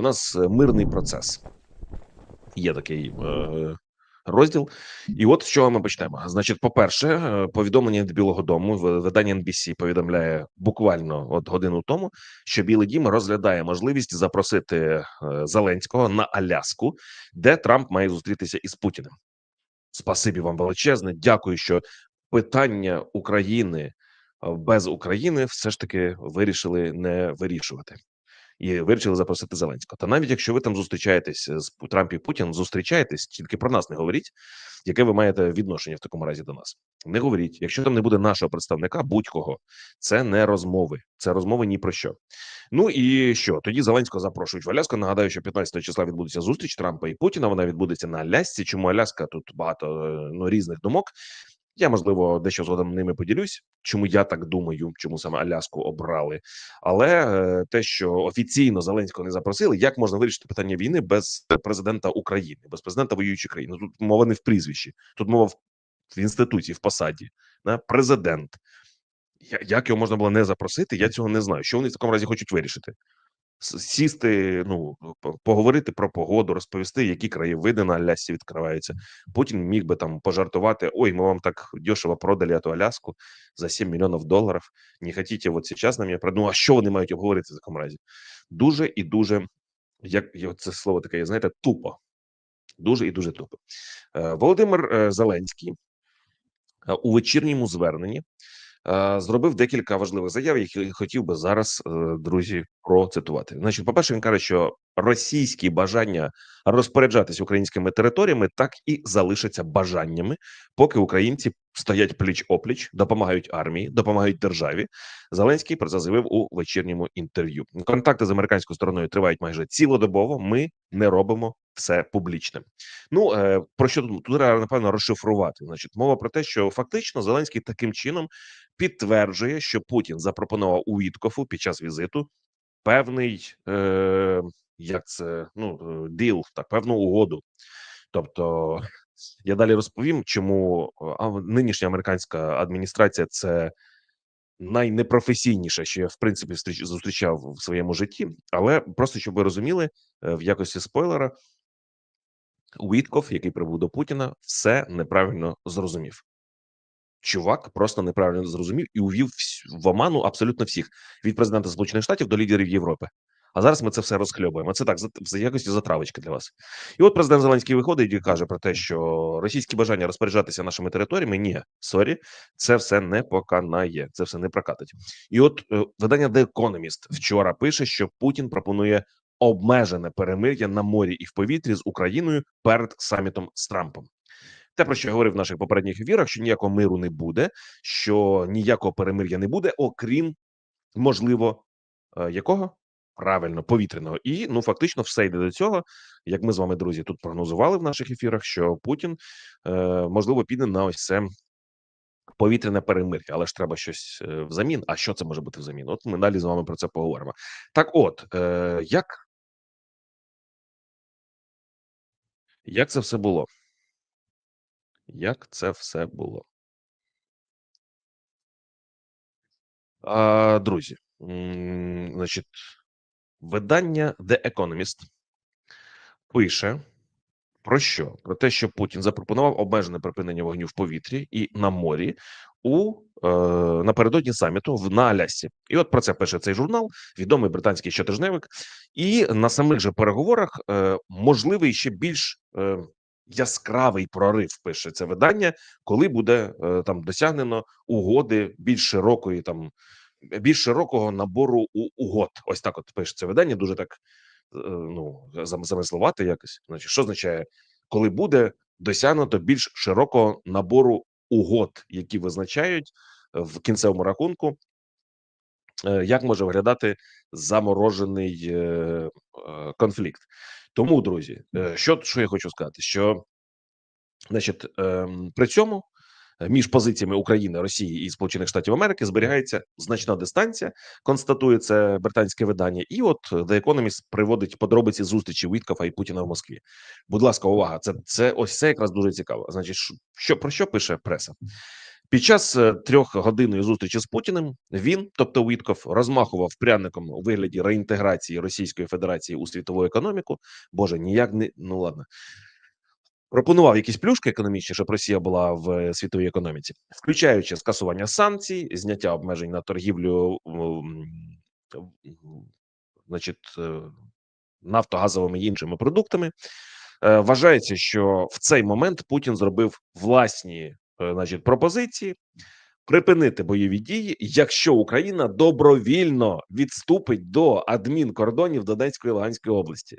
У нас е, мирний процес. Є такий е, розділ. І от з чого ми почнемо. Значить, по-перше, е, повідомлення від Білого Дому видання NBC повідомляє буквально от годину тому, що Білий Дім розглядає можливість запросити Зеленського на Аляску, де Трамп має зустрітися із Путіним. Спасибі вам величезне. Дякую, що питання України без України все ж таки вирішили не вирішувати. І вирішили запросити Зеленського. Та навіть якщо ви там зустрічаєтесь з Пу- Трамп і Путін, зустрічаєтесь, тільки про нас не говоріть, яке ви маєте відношення в такому разі до нас. Не говоріть, якщо там не буде нашого представника, будь-кого, це не розмови, це розмови ні про що. Ну і що тоді Зеленського запрошують в Аляску. Нагадаю, що 15 числа відбудеться зустріч Трампа і Путіна. Вона відбудеться на Алясці. Чому Аляска? Тут багато е, ну різних думок. Я можливо дещо згодом ними поділюсь. Чому я так думаю, чому саме Аляску обрали? Але е, те, що офіційно Зеленського не запросили, як можна вирішити питання війни без президента України, без президента воюючої країни? Тут мова не в прізвищі, тут мова в, інституції, в посаді. Да? Президент. Як його можна було не запросити? Я цього не знаю. Що вони в такому разі хочуть вирішити? Сісти, ну поговорити про погоду, розповісти, які краєвиди на Алясці відкриваються. Путін міг би там пожартувати: ой, ми вам так дешево продали эту Аляску за 7 мільйонів доларів. Не хотите вот сейчас нам я Ну, а що вони мають обговорити в такому разі? Дуже і дуже, як це слово таке, знаєте, тупо. Дуже і дуже тупо. Е, Володимир е, Зеленський е, у вечірньому зверненні зробив декілька важливих заяв, які хотів би зараз, е, друзі, процитувати. Значить, по-перше, він каже, що російські бажання розпоряджатись українськими територіями так і залишаться бажаннями, поки українці стоять пліч опліч, допомагають армії, допомагають державі. Зеленський про це заявив у вечірньому інтерв'ю. Контакти з американською стороною тривають майже цілодобово. Ми не робимо все публічним. Ну е, про що тут тут треба напевно розшифрувати? Значить, мова про те, що фактично Зеленський таким чином підтверджує, що Путін запропонував у Віткофу під час візиту певний е, як це ну е, діл, так певну угоду. Тобто я далі розповім, чому е, нинішня американська адміністрація це найнепрофесійніше, що я в принципі зустріч- зустрічав в своєму житті, але просто щоб ви розуміли, е, в якості спойлера, Уітков, який прибув до Путіна, все неправильно зрозумів. Чувак просто неправильно зрозумів і увів в оману абсолютно всіх від президента Сполучених Штатів до лідерів Європи. А зараз ми це все розхльобуємо. Це так за, якості затравочки для вас. І от президент Зеленський виходить і каже про те, що російські бажання розпоряджатися нашими територіями ні, сорі, це все не поканає, це все не прокатить. І от е, видання The Economist вчора пише, що Путін пропонує обмежене перемир'я на морі і в повітрі з Україною перед самітом з Трампом. Те, про що я говорив в наших попередніх ефірах, що ніякого миру не буде, що ніякого перемир'я не буде, окрім можливо, е, якого правильно повітряного, і ну фактично все йде до цього. Як ми з вами, друзі, тут прогнозували в наших ефірах, що Путін е, можливо піде на ось це повітряне перемир'я, але ж треба щось е, взамін. А що це може бути взамін? От ми далі з вами про це поговоримо. Так, от е, як, як це все було? Як це все було? А, друзі, значить, видання The Economist пише про що? Про те, що Путін запропонував обмежене припинення вогню в повітрі і на морі у е, напередодні саміту в на Алясці. І от про це пише цей журнал, відомий британський щотижневик. І на самих же переговорах е, можливий ще більш е, яскравий прорив. Пише це видання, коли буде е, там досягнено угоди більш широкої там. Більш широкого набору угод, ось так. От пише це видання, дуже так е, ну зам- замислувати якось. Значить, що означає, коли буде досягнуто більш широкого набору угод, які визначають е, в кінцевому рахунку, е, як може виглядати заморожений конфлікт. Тому, друзі, що, що я хочу сказати, що значить, ем, при цьому між позиціями України, Росії і Сполучених Штатів Америки зберігається значна дистанція, констатує це британське видання. І от The Economist приводить подробиці зустрічі Віткофа і Путіна в Москві. Будь ласка, увага! Це це ось це якраз дуже цікаво. Значить, що- про що пише преса? Під час е, трьохгодинної зустрічі з Путіним він, тобто Вітков, розмахував пряником у вигляді реінтеграції Російської Федерації у світову економіку. Боже, ніяк не ну ладно. Пропонував якісь плюшки економічні, щоб Росія була в е, світовій економіці, включаючи скасування санкцій, зняття обмежень на торгівлю, значить, е, нафтогазовими і іншими продуктами. Е, Вважається, що в цей момент Путін зробив власні значить, пропозиції припинити бойові дії, якщо Україна добровільно відступить до адмінкордонів Донецької і Луганської області.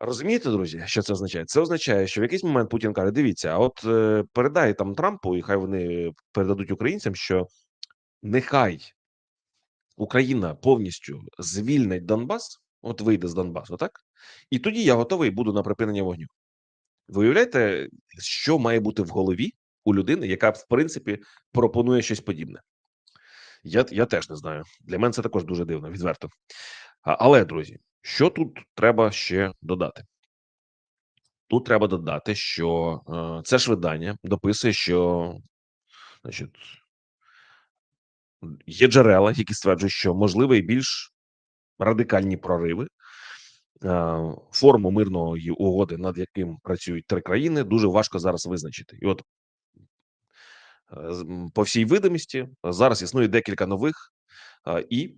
Розумієте, друзі, що це означає? Це означає, що в якийсь момент Путін каже: дивіться, а от е, передай там Трампу, і хай вони передадуть українцям, що нехай Україна повністю звільнить Донбас, от вийде з Донбасу, так? І тоді я готовий буду на припинення вогню. Ви уявляєте, що має бути в голові у людини, яка в принципі пропонує щось подібне? Я, я теж не знаю. Для мене це також дуже дивно, відверто. Але, друзі, що тут треба ще додати? Тут треба додати, що е, це ж видання дописує, що значить, є джерела, які стверджують, що можливі більш радикальні прориви. Е, форму мирної угоди, над яким працюють три країни, дуже важко зараз визначити. І от е, по всій видимості зараз існує декілька нових е, і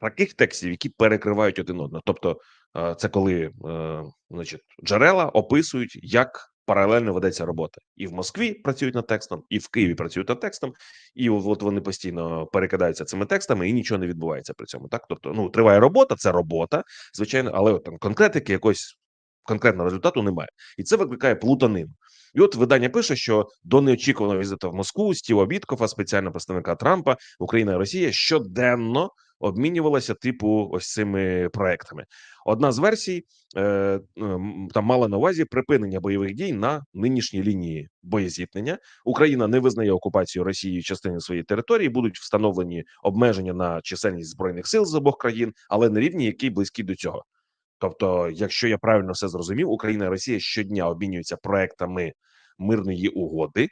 таких текстів, які перекривають один одного. Тобто, е, це коли е, значить, джерела описують, як паралельно ведеться робота, і в Москві працюють над текстом, і в Києві працюють над текстом, і от вони постійно перекидаються цими текстами, і нічого не відбувається при цьому. Так, тобто, ну триває робота, це робота, звичайно, але от там конкретики якось конкретного результату немає, і це викликає плутанину. І от видання пише, що до неочікуваного візиту в Москву Стіва Біткофа, спеціального представника Трампа, Україна і Росія щоденно обмінювалася типу ось цими проектами. Одна з версій е, там мала на увазі припинення бойових дій на нинішній лінії боєзіткнення. Україна не визнає окупацію Росією частини своєї території. Будуть встановлені обмеження на чисельність збройних сил з обох країн, але на рівні, який близький до цього. Тобто, якщо я правильно все зрозумів, Україна і Росія щодня обмінюються проектами мирної угоди.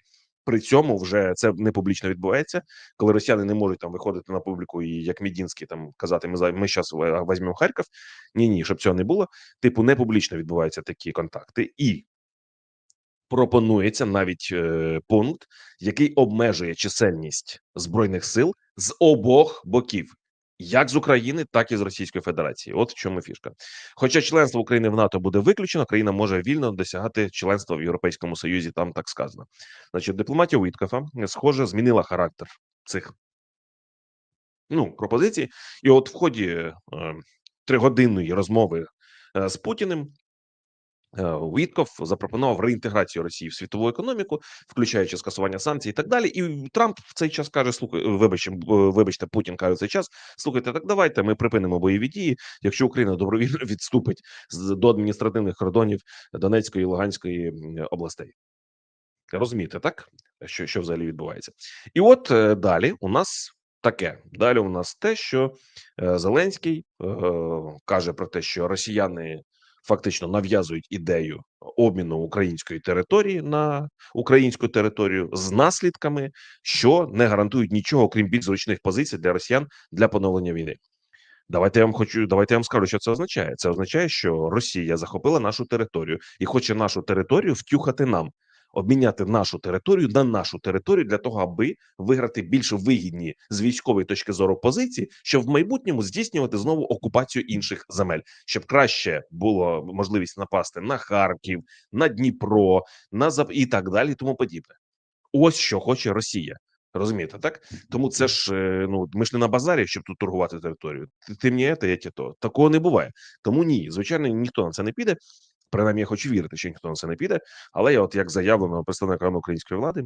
При цьому вже це не публічно відбувається, коли росіяни не можуть там виходити на публіку і як Мідінський там казати, ми за ми зараз візьмемо Харків. Ні, ні, щоб цього не було. Типу, не публічно відбуваються такі контакти, і пропонується навіть е, пункт, який обмежує чисельність збройних сил з обох боків. Як з України, так і з Російської Федерації, от в чому фішка. Хоча членство України в НАТО буде виключено, країна може вільно досягати членства в Європейському Союзі. Там так сказано. Значить, дипломатія Уіткафа, схоже, змінила характер цих ну пропозицій, і от в ході е, тригодинної розмови е, з Путіним. Е, Уітков запропонував реінтеграцію Росії в світову економіку, включаючи скасування санкцій і так далі. І Трамп в цей час каже: слухай, вибачте, вибачте, Путін каже в цей час. Слухайте, так давайте ми припинимо бойові дії, якщо Україна добровільно відступить до адміністративних кордонів Донецької і Луганської областей. Розумієте, так? Що, що взагалі відбувається? І от е, далі у нас таке. Далі у нас те, що е, Зеленський е, каже про те, що росіяни фактично нав'язують ідею обміну української території на українську територію з наслідками, що не гарантують нічого, крім більш зручних позицій для росіян для поновлення війни. Давайте я вам хочу. Давайте я вам скажу, що це означає. Це означає, що Росія захопила нашу територію і хоче нашу територію втюхати нам, обміняти нашу територію на нашу територію для того, аби виграти більш вигідні з військової точки зору позиції, щоб в майбутньому здійснювати знову окупацію інших земель, щоб краще було можливість напасти на Харків, на Дніпро, на Зап... і так далі, тому подібне. Ось що хоче Росія. Розумієте, так? Тому це ж е, ну ми ж не на базарі, щоб тут торгувати територію. Ти, ти мені це, я ті то. Такого не буває. Тому ні, звичайно, ніхто на це не піде. Принаймні, я хочу вірити, що ніхто на це не піде. Але я, от як заявлено представниками української влади,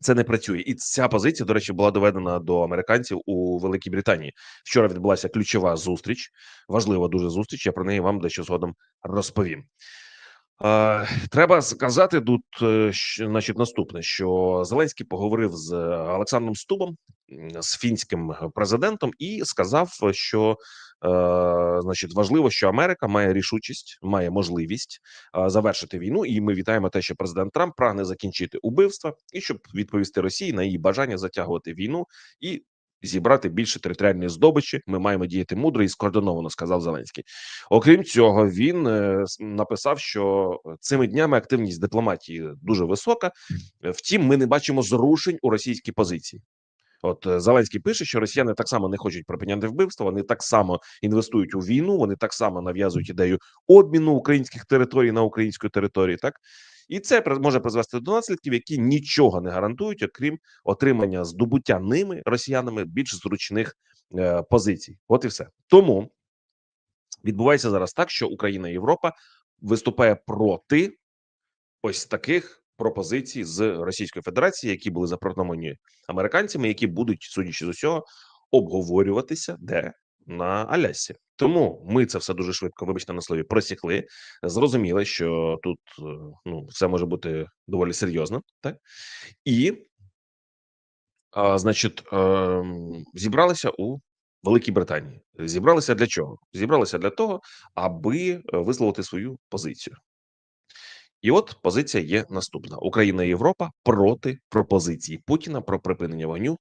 це не працює, і ця позиція, до речі, була доведена до американців у Великій Британії. Вчора відбулася ключова зустріч, важлива дуже зустріч. Я про неї вам дещо згодом розповім. Е, треба сказати тут, е, значить, наступне: що Зеленський поговорив з Олександром Стубом, з фінським президентом, і сказав, що е, значить важливо, що Америка має рішучість, має можливість е, завершити війну. І ми вітаємо те, що президент Трамп прагне закінчити убивства і щоб відповісти Росії на її бажання затягувати війну і. Зібрати більше територіальної здобичі, ми маємо діяти мудро і скоординовано, сказав Зеленський. Окрім цього, він е, написав, що цими днями активність дипломатії дуже висока. Втім, ми не бачимо зрушень у російській позиції. От е, Зеленський пише, що росіяни так само не хочуть припиняти вбивства. Вони так само інвестують у війну. Вони так само нав'язують ідею обміну українських територій на українську територію. Так і це може призвести до наслідків, які нічого не гарантують, окрім отримання здобуття ними росіянами більш зручних е, позицій. От і все тому відбувається зараз так, що Україна і Європа виступає проти ось таких пропозицій з Російської Федерації, які були запропоновані американцями, які будуть, судячи з усього, обговорюватися де на Алясі. Тому ми це все дуже швидко, вибачте на слові, просікли. Зрозуміли, що тут е, ну все може бути доволі серйозно, так і а, значить, ем, зібралися у Великій Британії. Зібралися для чого? Зібралися для того, аби е, висловити свою позицію. І от позиція є наступна: Україна і Європа проти пропозиції Путіна про припинення вогню,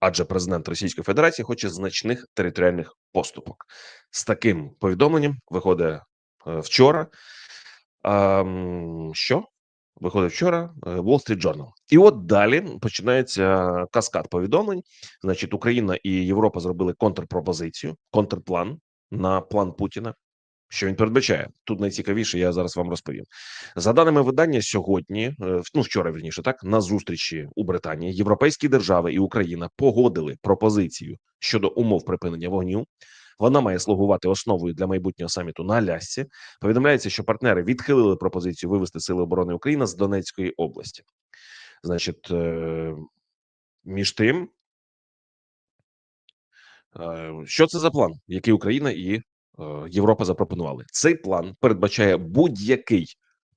адже президент Російської Федерації хоче значних територіальних поступок. З таким повідомленням виходить е, вчора. ем, що? Виходить вчора е, Wall Street Journal. І от далі починається каскад повідомлень. Значить, Україна і Європа зробили контрпропозицію, контрплан на план Путіна. Що він передбачає тут найцікавіше, я зараз вам розповім. За даними видання, сьогодні, е, ну вчора вірніше, так на зустрічі у Британії європейські держави і Україна погодили пропозицію щодо умов припинення вогню. Вона має слугувати основою для майбутнього саміту на Алясці. Повідомляється, що партнери відхилили пропозицію вивести сили оборони України з Донецької області. Значить, е, між тим, Е, Що це за план, який Україна і Європа запропонували? Цей план передбачає будь-який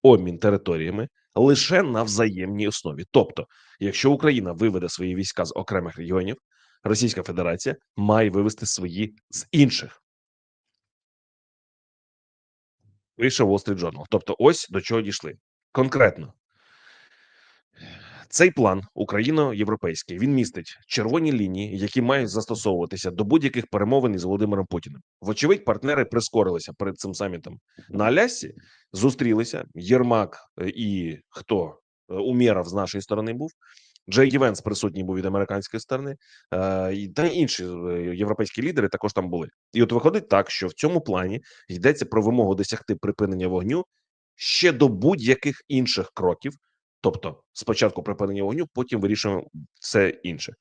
обмін територіями лише на взаємній основі. Тобто, якщо Україна виведе свої війська з окремих регіонів, Російська Федерація має вивести свої з інших. Вийшов Wall Street Journal. Тобто, ось до чого дійшли конкретно. Цей план україно-європейський він містить червоні лінії, які мають застосовуватися до будь-яких перемовин із Володимиром Путіним. Вочевидь, партнери прискорилися перед цим самітом на Алясі. Зустрілися Єрмак е, і хто Е, Умєров з нашої сторони був. Джей Ді присутній був від американської сторони, е, та інші європейські лідери також там були. І от виходить так, що в цьому плані йдеться про вимогу досягти припинення вогню ще до будь-яких інших кроків, Тобто, спочатку припинення вогню, потім вирішуємо все інше,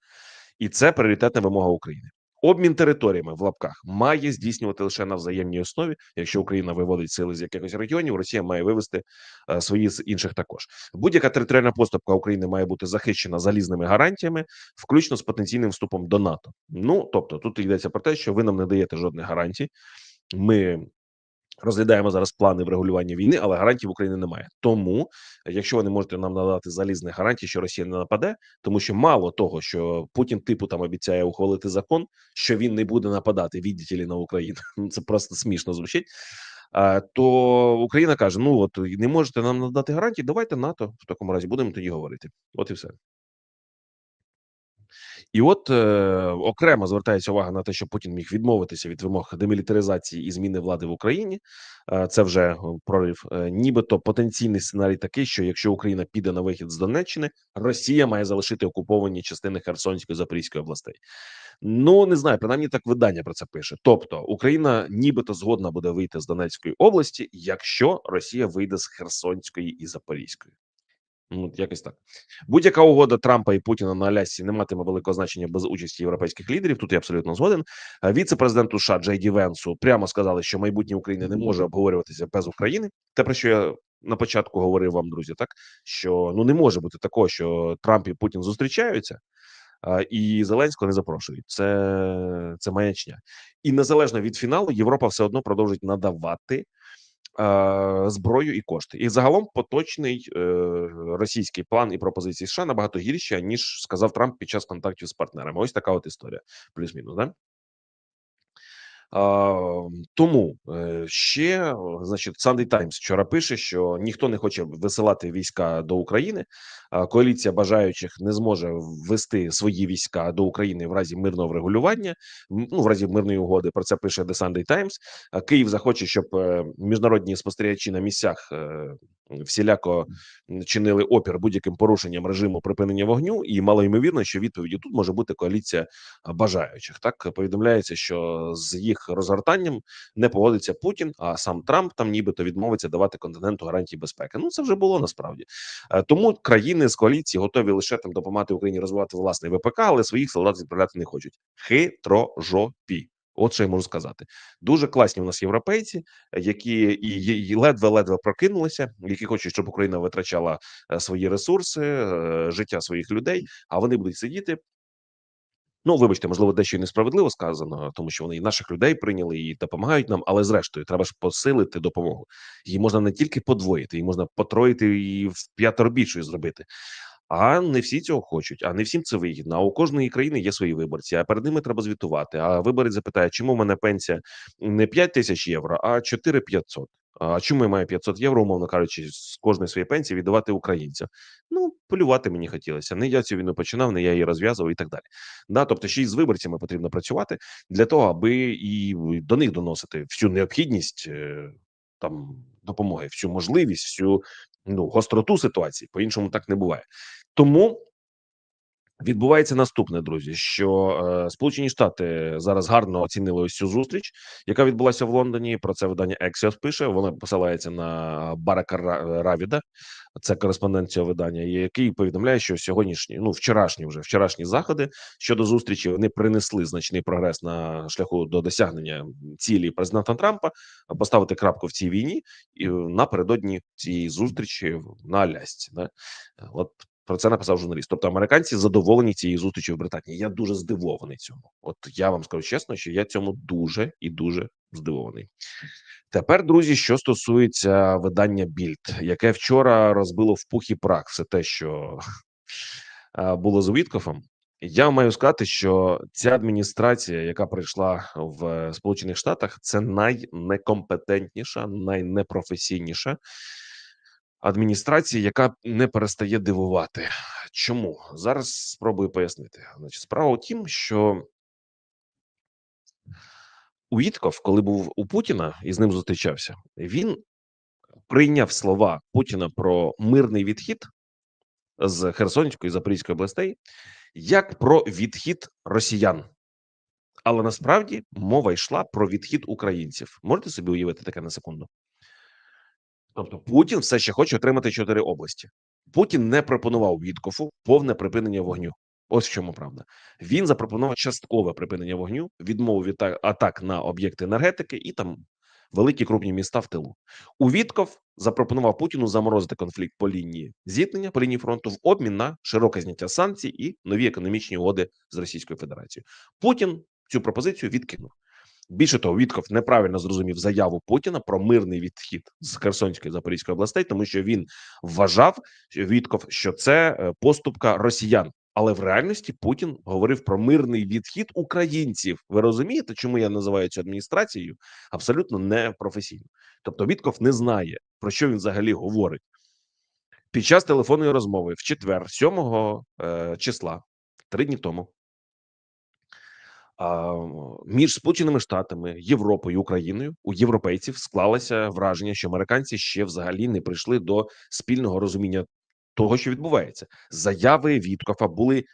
і це пріоритетна вимога України. Обмін територіями в лапках має здійснювати лише на взаємній основі. Якщо Україна виводить сили з якихось регіонів, Росія має вивести е, свої з інших також. Будь-яка територіальна поступка України має бути захищена залізними гарантіями, включно з потенційним вступом до НАТО. Ну тобто, тут йдеться про те, що ви нам не даєте жодних гарантій. Ми Розглядаємо зараз плани врегулювання війни, але гарантій в Україні немає. Тому, якщо ви не можете нам надати залізних гарантій, що Росія не нападе, тому що мало того, що Путін типу там обіцяє ухвалити закон, що він не буде нападати відділі на Україну. Ну, Це просто смішно звучить. То Україна каже: Ну от не можете нам надати гарантії, давайте НАТО в такому разі будемо тоді говорити. От і все. І от е, окремо звертається увага на те, що Путін міг відмовитися від вимог демілітаризації і зміни влади в Україні. Е, це вже е, прорив. Е, нібито потенційний сценарій такий, що якщо Україна піде на вихід з Донеччини, Росія має залишити окуповані частини Херсонської Запорізької областей. Ну не знаю, принаймні так видання про це пише. Тобто Україна нібито згодна буде вийти з Донецької області, якщо Росія вийде з Херсонської і Запорізької. Ну, якось так. Будь-яка угода Трампа і Путіна на Алясі не матиме великого значення без участі європейських лідерів. Тут я абсолютно згоден. Віце-президенту США Джей Венсу прямо сказали, що майбутнє України не може обговорюватися без України. Те про що я на початку говорив вам, друзі, так що ну не може бути такого, що Трамп і Путін зустрічаються. І Зеленського не запрошують. Це, це маячня. І незалежно від фіналу, Європа все одно продовжить надавати е, зброю і кошти. І загалом поточний е, російський план і пропозиції США набагато гірші, ніж сказав Трамп під час контактів з партнерами. Ось така от історія, плюс-мінус. Да? Тому е, ще, значить, Sunday Times вчора пише, що ніхто не хоче висилати війська до України. Коаліція бажаючих не зможе ввести свої війська до України в разі мирного врегулювання. Ну, в разі мирної угоди. Про це пише The Sunday Times. Київ захоче, щоб е, міжнародні спостерігачі на місцях е, всіляко чинили опір будь-яким порушенням режиму припинення вогню, і мало ймовірно, що відповіддю тут може бути коаліція бажаючих. Так повідомляється, що з їх розгортанням не погодиться Путін, а сам Трамп там нібито відмовиться давати континенту гарантії безпеки. Ну це вже було насправді. Е, Тому країни з коаліції готові лише там допомагати Україні розвивати власний ВПК, але своїх солдат відправляти не хочуть. Хитрожопі. От що я можу сказати. Дуже класні у нас європейці, які і, і, і ледве-ледве прокинулися, які хочуть, щоб Україна витрачала е, свої ресурси, е, життя своїх людей. А вони будуть сидіти. Ну, вибачте, можливо, дещо й несправедливо сказано, тому що вони і наших людей прийняли і допомагають нам. Але зрештою, треба ж посилити допомогу. Її можна не тільки подвоїти, її можна потроїти і в п'ятеро більшою зробити. А не всі цього хочуть, а не всім це вигідно. А у кожної країни є свої виборці, а перед ними треба звітувати. А виборець запитає, чому в мене пенсія не 5 тисяч євро, а 4 500? А чому я маю 500 євро, умовно кажучи, з кожної своєї пенсії віддавати українцям? Ну, полювати мені хотілося. Не я цю війну починав, не я її розв'язував і так далі. Да, тобто, ще й з виборцями потрібно працювати для того, аби і до них доносити всю необхідність е, там допомоги, всю можливість, всю ну гостроту ситуації. По іншому так не буває. Тому відбувається наступне, друзі. Що е, Сполучені Штати зараз гарно оцінили ось цю зустріч, яка відбулася в Лондоні. Про це видання Axios пише. Вона посилається на Барака Равіда, це кореспондент цього видання, який повідомляє, що сьогоднішні, ну вчорашні вже вчорашні заходи щодо зустрічі вони принесли значний прогрес на шляху до досягнення цілі президента Трампа поставити крапку в цій війні і напередодні цієї зустрічі на Алясці. Да? От про це написав журналіст. Тобто американці задоволені цією зустрічю в Британії. Я дуже здивований цьому. От я вам скажу чесно, що я цьому дуже і дуже здивований. Тепер, друзі, що стосується видання Більд, яке вчора розбило в пух і прах все те, що е, було з Віткофом. Я маю сказати, що ця адміністрація, яка прийшла в Сполучених Штатах, це найнекомпетентніша, найнепрофесійніша адміністрація, яка не перестає дивувати. Чому зараз спробую пояснити? Значить, справа у тім, що Уітков, коли був у Путіна і з ним зустрічався, він прийняв слова Путіна про мирний відхід з Херсонської і Запорізької областей як про відхід росіян. Але насправді мова йшла про відхід українців. Можете собі уявити таке на секунду? Тобто Путін все ще хоче отримати чотири області. Путін не пропонував Віткофу повне припинення вогню. Ось в чому правда. Він запропонував часткове припинення вогню, відмову від атак на об'єкти енергетики і там великі крупні міста в тилу. У Вітков запропонував Путіну заморозити конфлікт по лінії зіткнення по лінії фронту в обмін на широке зняття санкцій і нові економічні угоди з Російською Федерацією. Путін цю пропозицію відкинув. Більше того, Вітков неправильно зрозумів заяву Путіна про мирний відхід з Херсонської Запорізької областей, тому що він вважав Вітков, що це е, поступка росіян. Але в реальності Путін говорив про мирний відхід українців. Ви розумієте, чому я називаю цю адміністрацією абсолютно непрофесійно? Тобто Вітков не знає про що він взагалі говорить під час телефонної розмови в четвер, 7 е, числа, три дні тому. Між Сполученими Штатами, Європою, Україною у європейців склалося враження, що американці ще взагалі не прийшли до спільного розуміння того, що відбувається. Заяви Віткофа були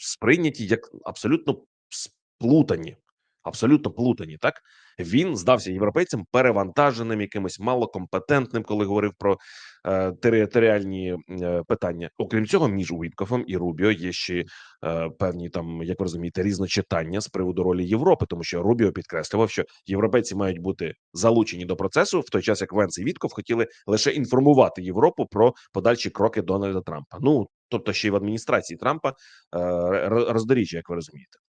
сприйняті як абсолютно сплутані. Абсолютно плутані, так він здався європейцям перевантаженим, якимось малокомпетентним, коли говорив про е, територіальні е, питання. Окрім цього, між Уіткофом і Рубіо є ще е, певні там, як ви розумієте, різночитання з приводу ролі Європи, тому що Рубіо підкреслював, що європейці мають бути залучені до процесу, в той час як Венс і Вітков хотіли лише інформувати Європу про подальші кроки Дональда Трампа. Ну тобто, ще й в адміністрації Трампа е, роздоріжжя, як ви розумієте.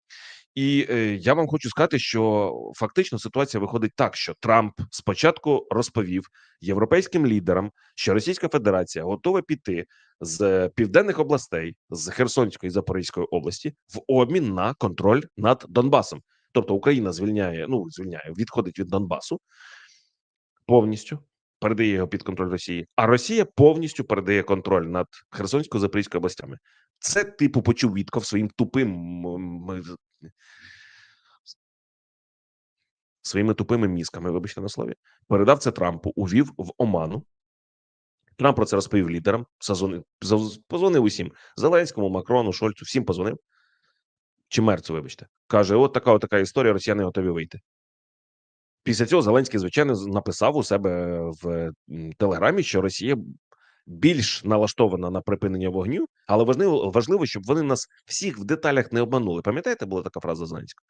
І е, я вам хочу сказати, що фактично ситуація виходить так, що Трамп спочатку розповів європейським лідерам, що Російська Федерація готова піти з південних областей з Херсонської і Запорізької області в обмін на контроль над Донбасом. Тобто Україна звільняє, ну звільняє, відходить від Донбасу повністю. Передає його під контроль Росії, а Росія повністю передає контроль над Херсонською Запорізькою областями. Це типу почув Вітков своїм тупим своїми тупими мізками, вибачте на слові, передав це Трампу, увів в оману. Трамп про це розповів лідерам. Зав- позвонив усім Зеленському, Макрону, Шольцу, всім позвонив. Чи Мерцу, вибачте, каже: от така, от така історія, росіяни готові вийти. Після цього Зеленський, звичайно, написав у себе в Телеграмі, що Росія більш налаштована на припинення вогню, але важливо, важливо, щоб вони нас всіх в деталях не обманули. Пам'ятаєте, була така фраза Зеленського?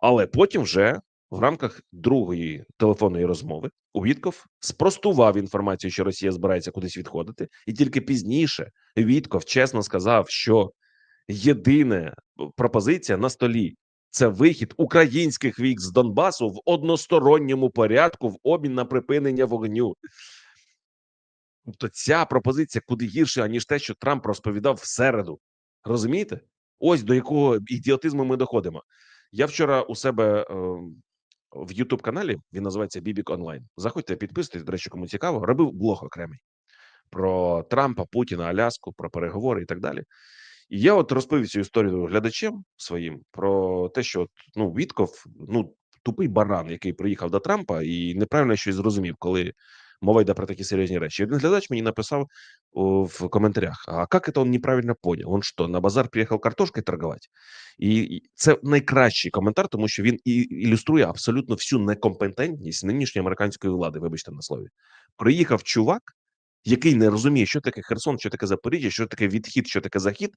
Але потім вже в рамках другої телефонної розмови Вітков спростував інформацію, що Росія збирається кудись відходити, і тільки пізніше Вітков чесно сказав, що єдина пропозиція на столі це вихід українських військ з Донбасу в односторонньому порядку в обмін на припинення вогню. Тобто ця пропозиція куди гірше, аніж те, що Трамп розповідав в середу. Розумієте? Ось до якого ідіотизму ми доходимо. Я вчора у себе е, в youtube каналі він називається Бібік Онлайн. Заходьте, підписуйтесь, до речі, кому цікаво. Робив блог окремий про Трампа, Путіна, Аляску, про переговори і так далі. І я от розповів цю історію глядачам своїм про те, що ну Вітков, ну тупий баран, який приїхав до Трампа і неправильно щось зрозумів, коли мова йде про такі серйозні речі. Один глядач мені написав в коментарях: А як це він неправильно поняв? Он що, на базар приїхав картошкою торгувати? І це найкращий коментар, тому що він і ілюструє абсолютно всю некомпетентність нинішньої американської влади. Вибачте на слові. Приїхав чувак, який не розуміє, що таке Херсон, що таке Запоріжжя, що таке відхід, що таке захід.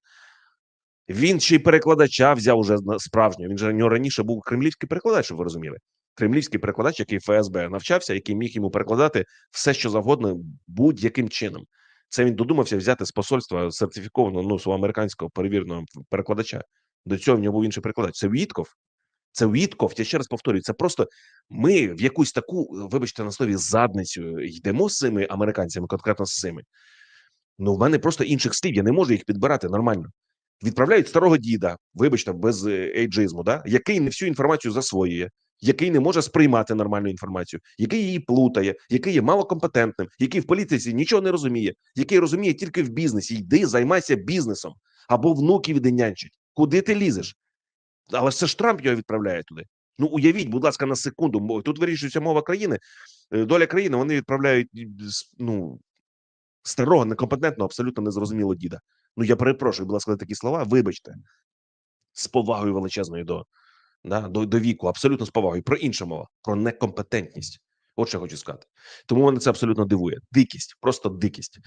Він ще й перекладача взяв уже справжнього. Він же у нього раніше був кремлівський перекладач, щоб ви розуміли. Кремлівський перекладач, який ФСБ навчався, який міг йому перекладати все, що завгодно, будь-яким чином. Це він додумався взяти з посольства сертифікованого ну свого американського перевіреного перекладача. До цього в нього був інший перекладач. Це Вітков. Це Вітков. Я ще раз повторюю. Це просто ми в якусь таку, вибачте на слові, задницю йдемо з цими американцями, конкретно з цими. Ну, в мене просто інших слів. Я не можу їх підбирати нормально. Відправляють старого діда, вибачте, без е, ейджизму, да? який не всю інформацію засвоює, який не може сприймати нормальну інформацію, який її плутає, який є малокомпетентним, який в політиці нічого не розуміє, який розуміє тільки в бізнесі. Йди, займайся бізнесом або внуків віднянчить. Куди ти лізеш? Але це ж Трамп його відправляє туди. Ну уявіть, будь ласка, на секунду. Тут вирішується мова країни, е, доля країни. Вони відправляють ну старого, некомпетентного, абсолютно незрозумілого діда. Ну я перепрошую, будь ласка, такі слова. Вибачте, з повагою величезною до, да, до, до віку, абсолютно з повагою. Про інше мова, про некомпетентність. От що я хочу сказати. Тому мене це абсолютно дивує. Дикість, просто дикість.